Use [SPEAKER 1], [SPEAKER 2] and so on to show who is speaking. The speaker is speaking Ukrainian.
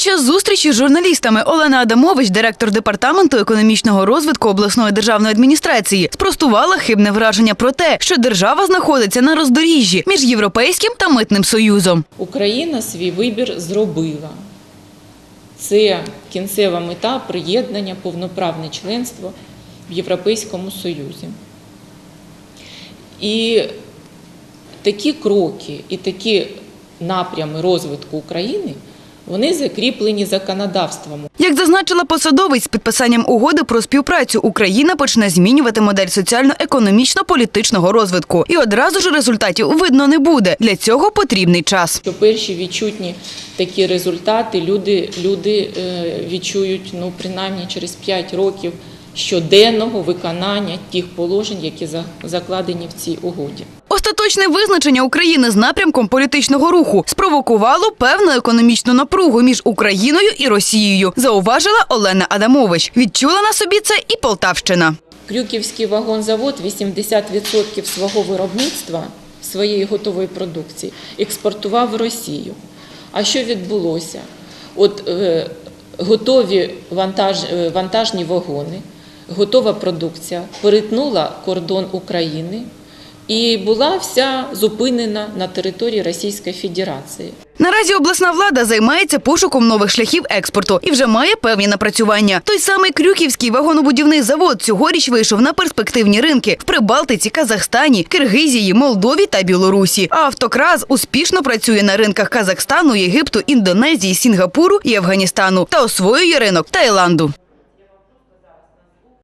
[SPEAKER 1] час зустрічі з журналістами Олена Адамович, директор департаменту економічного розвитку обласної державної адміністрації, спростувала хибне враження про те, що держава знаходиться на роздоріжжі між європейським та митним союзом.
[SPEAKER 2] Україна свій вибір зробила. Це кінцева мета приєднання, повноправне членство в Європейському Союзі. І такі кроки і такі напрями розвитку України вони закріплені законодавством.
[SPEAKER 1] Як зазначила посадовець з підписанням угоди про співпрацю, Україна почне змінювати модель соціально-економічно-політичного розвитку. І одразу ж результатів видно не буде. Для цього потрібний час.
[SPEAKER 2] Що перші відчутні такі результати люди, люди е, відчують ну, принаймні через 5 років щоденного виконання тих положень, які за- закладені в цій угоді.
[SPEAKER 1] Остаточне визначення України з напрямком політичного руху спровокувало певну економічну напругу між Україною і Росією, зауважила Олена Адамович. Відчула на собі це і Полтавщина.
[SPEAKER 2] Крюківський вагонзавод 80% свого виробництва, своєї готової продукції, експортував в Росію. А що відбулося? От е, готові вантаж, е, вантажні вагони, готова продукція перетнула кордон України і була вся зупинена на території Російської Федерації.
[SPEAKER 1] Наразі обласна влада займається пошуком нових шляхів експорту і вже має певні напрацювання. Той самий Крюківський вагонобудівний завод цьогоріч вийшов на перспективні ринки в Прибалтиці, Казахстані, Киргизії, Молдові та Білорусі. А автокраз успішно працює на ринках Казахстану, Єгипту, Індонезії, Сінгапуру і Афганістану та освоює ринок Таїланду.